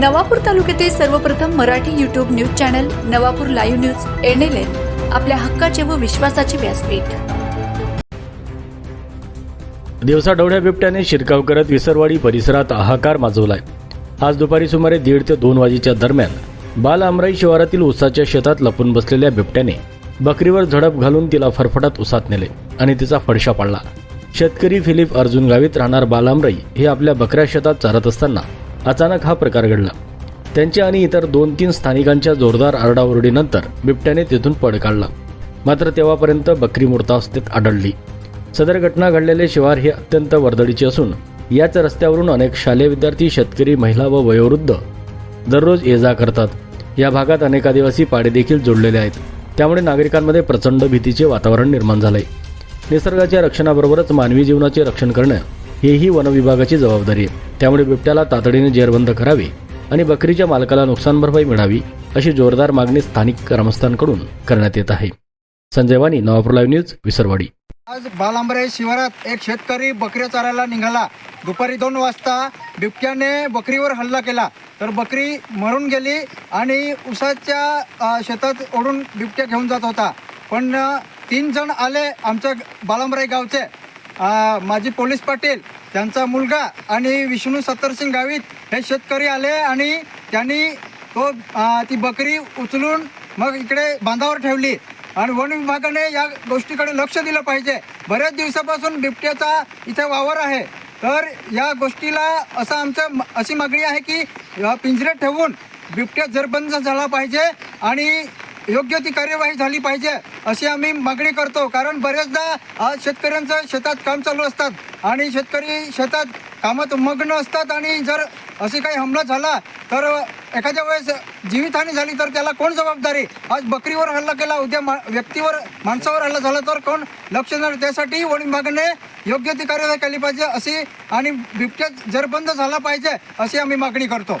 नवापूर तालुक्यातील सर्वप्रथम Marathi YouTube news channel Navapur live news NLN आपल्या हक्काचे व विश्वासाचे व्यासपीठ. दिवसाढवळ्या बिबट्याने शिरकाव करत विसरवाडी परिसरात हाहाकार माजवलाय. आज दुपारी सुमारे दीड ते दोन वाजेच्या दरम्यान बाल आमराई शिवारातील उसाच्या शेतात लपून बसलेल्या बिबट्याने बकरीवर झडप घालून तिला फरफटात उसात नेले आणि तिचा फडशा पाडला. शेतकरी फिलिप अर्जुन गावीत राहणार बालामराई हे आपल्या बकऱ्या शेतात चारत असताना अचानक हा प्रकार घडला. त्यांच्या आणि इतर दोन तीन स्थानिकांच्या जोरदार आरडाओरडीनंतर बिबट्याने तेथून पळ काढला. मात्र तेव्हापर्यंत बकरी मूर्तावस्थेत आढळली. सदर घटना घडलेले शिवार हे अत्यंत वर्दळीचे असून याच रस्त्यावरून अनेक शालेय विद्यार्थी शेतकरी महिला व वयोवृद्ध दररोज ये जा करतात. या भागात अनेक आदिवासी पाडे देखील जोडलेले आहेत. त्यामुळे नागरिकांमध्ये प्रचंड भीतीचे वातावरण निर्माण झाले निसर्गाच्या रक्षणाबरोबरच मानवी जीवनाचे रक्षण करणं हेही वनविभागाची जबाबदारी आहे. त्यामुळे बिबट्याला तातडीने जेरबंद करावे आणि बकरीच्या मालकाला नुकसान भरपाई मिळावी अशी जोरदार मागणी स्थानिक ग्रामस्थांकडून करण्यात येत आहे. Sanjay Wani Navapur live news Visarwadi. आज बालांबरे शिवारात एक शेतकरी बकऱ्या चारायला निघाला. दुपारी दोन वाजता बिबट्याने बकरीवर हल्ला केला. तर बकरी मरून गेली आणि उसाच्या शेतात ओढून बिबट्या घेऊन जात होता. पण तीन जण आले आमच्या बालांबरे गावचे. माजी पोलीस पाटील त्यांचा मुलगा आणि विष्णू सत्तरसिंग गावित हे शेतकरी आले आणि त्यांनी तो ती बकरी उचलून मग इकडे बांधावर ठेवली. आणि वन विभागाने या गोष्टीकडे लक्ष दिलं पाहिजे. बऱ्याच दिवसापासून बिबट्याचा इथे वावर आहे. तर या गोष्टीला असं आमचं अशी मागणी आहे की पिंजरे पिंजऱ्यात ठेवून बिबट्या जरबंद झाला पाहिजे आणि योग्य ती कार्यवाही झाली पाहिजे अशी आम्ही मागणी करतो. कारण बऱ्याचदा आज शेतकऱ्यांचं शेतात काम चालू असतात आणि शेतकरी शेतात कामात मग्न असतात आणि जर असे काही हमला झाला तर एखाद्या वेळेस जीवितहानी झाली तर त्याला कोण जबाबदारी? आज बकरीवर हल्ला केला उद्या मा व्यक्तीवर माणसावर हल्ला झाला तर कोण लक्ष देणार? त्यासाठी वन विभागाने योग्य ती कार्यवाही केली पाहिजे अशी आणि बिबट्या जर बंद झाला पाहिजे अशी आम्ही मागणी करतो.